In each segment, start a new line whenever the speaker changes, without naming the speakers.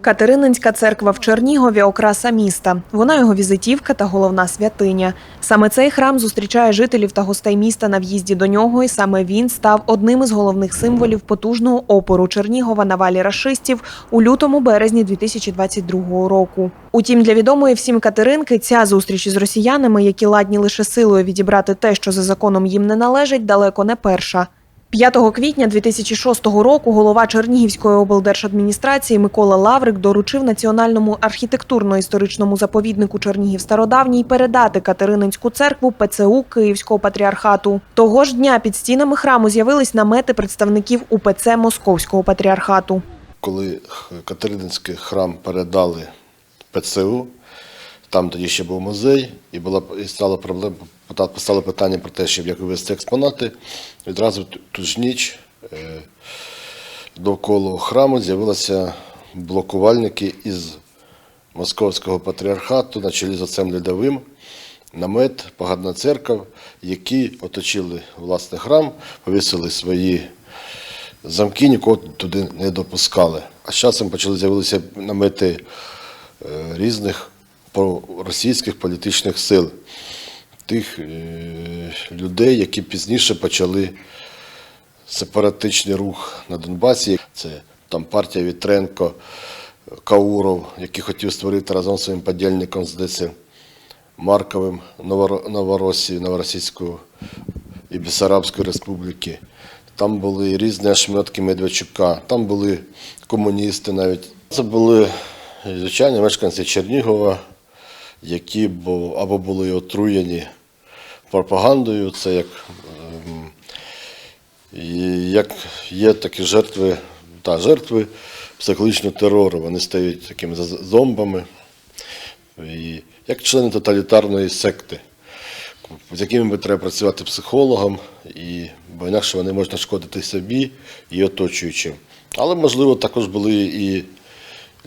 Катерининська церква в Чернігові окраса міста. Вона його візитівка та головна святиня. Саме цей храм зустрічає жителів та гостей міста на в'їзді до нього, і саме він став одним із головних символів потужного опору Чернігова на валі рашистів у лютому березні 2022 року. Утім, для відомої всім Катеринки ця зустріч із росіянами, які ладні лише силою відібрати те, що за законом їм не належить, далеко не перша. 5 квітня 2006 року голова Чернігівської облдержадміністрації Микола Лаврик доручив Національному архітектурно-історичному заповіднику Чернігів Стародавній передати Катерининську церкву ПЦУ Київського патріархату. Того ж дня під стінами храму з'явились намети представників УПЦ Московського патріархату.
коли Катерининський храм передали ПЦУ, там тоді ще був музей, і була і стала проблема, постало питання про те, щоб як вивезти експонати. Відразу ту- ж ніч е, довкола храму з'явилися блокувальники із Московського патріархату на чолі з отцем Лядовим, намет, погадна церква, які оточили власне храм, повісили свої замки, нікого туди не допускали. А з часом почали з'явилися намети е, різних російських політичних сил, тих е, людей, які пізніше почали сепаратичний рух на Донбасі. Це там партія Вітренко, Кауров, який хотів створити разом з своїм подільником здається, Марковим Новоро- Новоросії, Новоросійську і Бесарабської республіки. Там були різні ошметки Медведчука, там були комуністи навіть. Це були звичайні мешканці Чернігова, які або були отруєні пропагандою. Це як, ем, як є такі жертви, та жертви психологічного терору. Вони стають такими зомбами, і як члени тоталітарної секти з якими треба працювати психологом, і, бо інакше вони можуть нашкодити собі і оточуючим. Але, можливо, також були і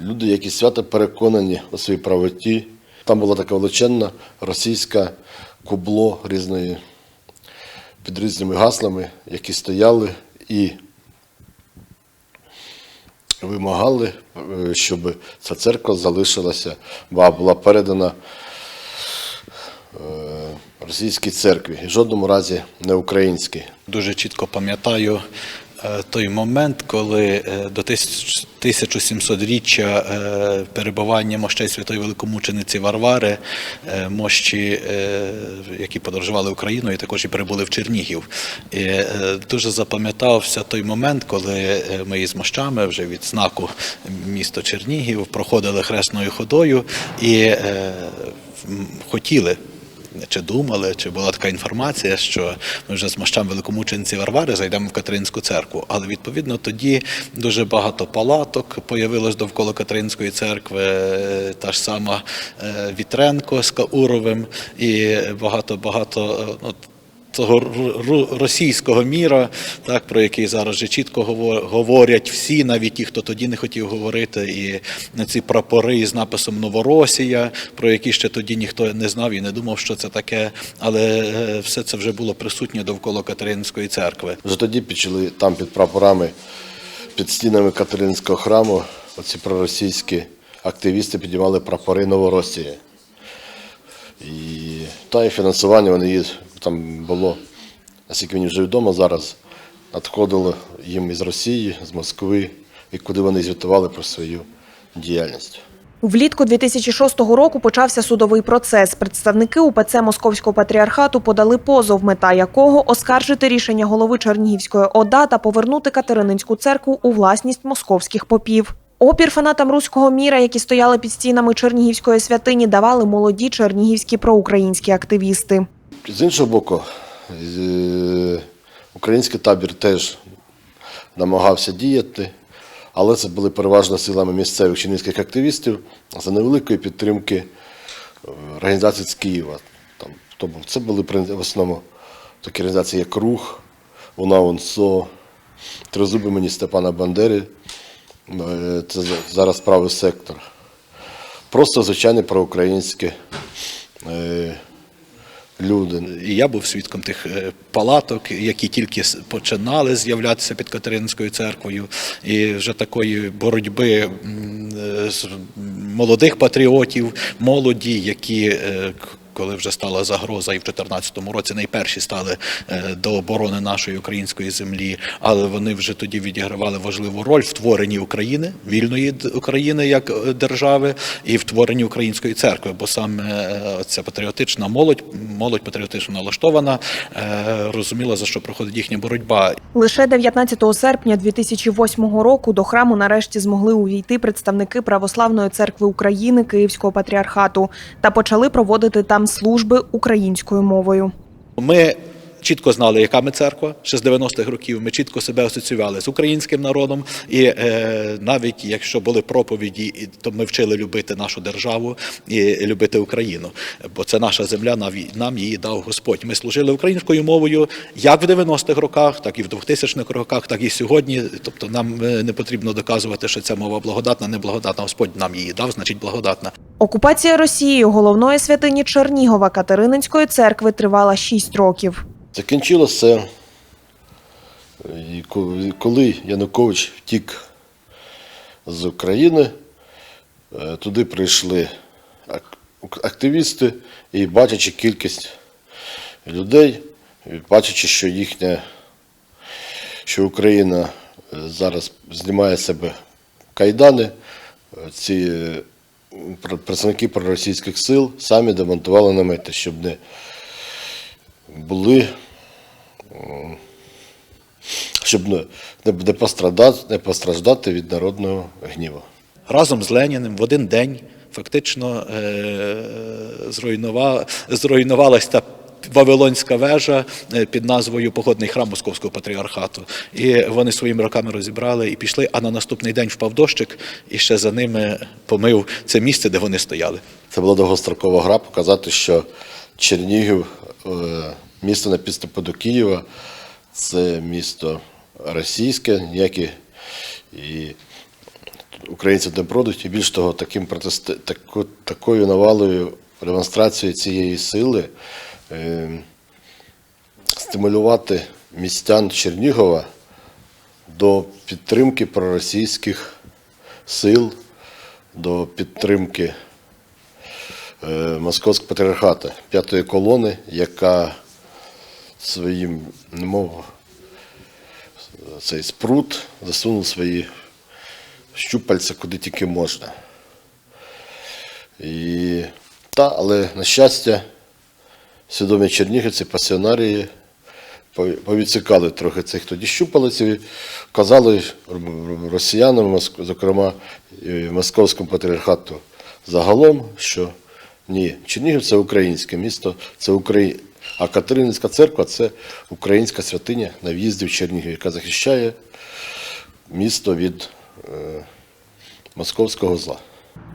люди, які свято переконані у своїй правоті. Там була така величезна російська кубло різної, під різними гаслами, які стояли і вимагали, е, щоб ця церква залишилася, бо була передана е, російській церкві, і в жодному разі не українській.
Дуже чітко пам'ятаю той момент, коли е, до 1700-річчя е, перебування мощей святої великомучениці Варвари, е, мощі, е, які подорожували Україною, також і прибули в Чернігів. І е, дуже запам'ятався той момент, коли е, ми із мощами вже від знаку місто Чернігів проходили хресною ходою і е, хотіли чи думали, чи була така інформація, що ми вже з мощам великомученці Варвари зайдемо в Катеринську церкву. Але відповідно тоді дуже багато палаток появилось довкола Катеринської церкви, е, та ж сама е, Вітренко з Кауровим і багато багато. ну, ру- російського міра, так про який зараз вже чітко говорять всі, навіть ті, хто тоді не хотів говорити, і ці прапори із написом Новоросія, про які ще тоді ніхто не знав і не думав, що це таке. Але е, все це вже було присутнє довкола Катеринської церкви.
Вже тоді почали там під прапорами, під стінами Катеринського храму, оці проросійські активісти піднімали прапори Новоросії. І та і фінансування вони там було, наскільки мені вже відомо зараз, надходило їм із Росії, з Москви, і куди вони звітували про свою діяльність.
Влітку 2006 року почався судовий процес. Представники УПЦ Московського патріархату подали позов, мета якого оскаржити рішення голови Чернігівської ОДА та повернути Катерининську церкву у власність московських попів. Опір фанатам руського міра, які стояли під стінами Чернігівської святині, давали молоді чернігівські проукраїнські активісти.
З іншого боку, е, український табір теж намагався діяти, але це були переважно силами місцевих чернігівських активістів за невеликої підтримки е, організацій з Києва. Хто? Це були в основному такі організації, як Рух, Уна УНСО, Тризуби мені Степана Бандери, е, це зараз правий сектор. Просто звичайні проукраїнські е, люди.
Я був свідком тих е, палаток, які тільки починали з'являтися під Катеринською церквою, і вже такої боротьби молодих патріотів, молоді, які е, коли вже стала загроза, і в 2014 році найперші стали е, до оборони нашої української землі, але вони вже тоді відігравали важливу роль в творенні України, вільної України як е, держави, і в творенні української церкви. Бо саме е, ця патріотична молодь, молодь патріотично налаштована, розуміла за що проходить їхня боротьба.
Лише 19 серпня 2008 року до храму нарешті змогли увійти представники Православної церкви України Київського патріархату та почали проводити там служби українською мовою.
Ми чітко знали, яка ми церква ще з 90-х років. Ми чітко себе асоціювали з українським народом, і е, навіть якщо були проповіді, то ми вчили любити нашу державу і любити Україну. Бо це наша земля, нам її дав Господь. Ми служили українською мовою як в 90-х роках, так і в 2000-х роках, так і сьогодні. Тобто нам е, не потрібно доказувати, що ця мова благодатна, не благодатна. Господь нам її дав, значить благодатна.
Окупація Росією головної святині Чернігова Катерининської церкви тривала 6 років.
Закінчилося, коли Янукович втік з України, е, туди прийшли активісти і бачачи кількість людей, бачачи, що їхня, що Україна е, зараз знімає себе кайдани, ці е, представники проросійських сил самі демонтували намети, щоб не були, щоб не, не, не, постраждати від народного гніву.
разом з Леніним в один день фактично е, зруйнува, зруйнувалась та Вавилонська вежа е, під назвою Погодний храм Московського патріархату. І вони своїми руками розібрали і пішли, а на наступний день впав дощик, і ще за ними помив це місце, де вони стояли.
Це була довгострокова гра показати, що Чернігів, місто на підступу до Києва, це місто російське, ніякі і українці не пройдуть. І більш того, таким протест... тако- такою навалою демонстрацією цієї сили е, стимулювати містян Чернігова до підтримки проросійських сил, до підтримки е, Московського патріархату, п'ятої колони, яка своїм, немов цей спрут засунув свої щупальця куди тільки можна. І, та, але, на щастя, свідомі чернігівці, пасіонарії по- повідсікали трохи цих тоді щупалець і казали росіянам, зокрема московському патріархату загалом, що ні, Чернігів це українське місто, це Украї... а Катерининська церква це українська святиня на в'їзді в Чернігів, яка захищає місто від е, московського зла.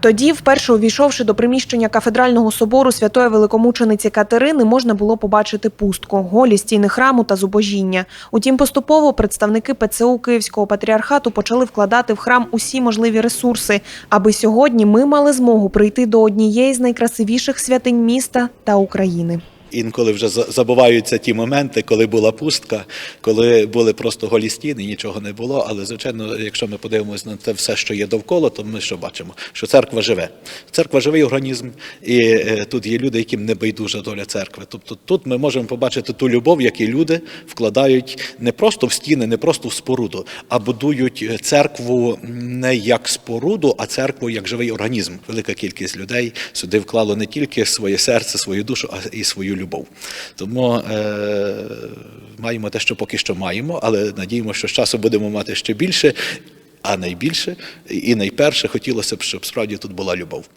Тоді, вперше увійшовши до приміщення кафедрального собору святої великомучениці Катерини, можна було побачити пустку, голі стіни храму та зубожіння. Утім, поступово представники ПЦУ Київського патріархату почали вкладати в храм усі можливі ресурси, аби сьогодні ми мали змогу прийти до однієї з найкрасивіших святинь міста та України.
Інколи вже за- забуваються ті моменти, коли була пустка, коли були просто голі стіни, нічого не було. Але звичайно, якщо ми подивимося на те все, що є довкола, то ми що бачимо? Що церква живе. Церква живий організм, і е, тут є люди, яким не байдужа доля церкви. Тобто тут ми можемо побачити ту любов, яку люди вкладають не просто в стіни, не просто в споруду, а будують церкву не як споруду, а церкву як живий організм. Велика кількість людей сюди вклало не тільки своє серце, свою душу, а і свою любов. Тому е, маємо те, що поки що маємо, але надіємося, що з часу будемо мати ще більше. А найбільше і найперше хотілося б, щоб справді тут була любов.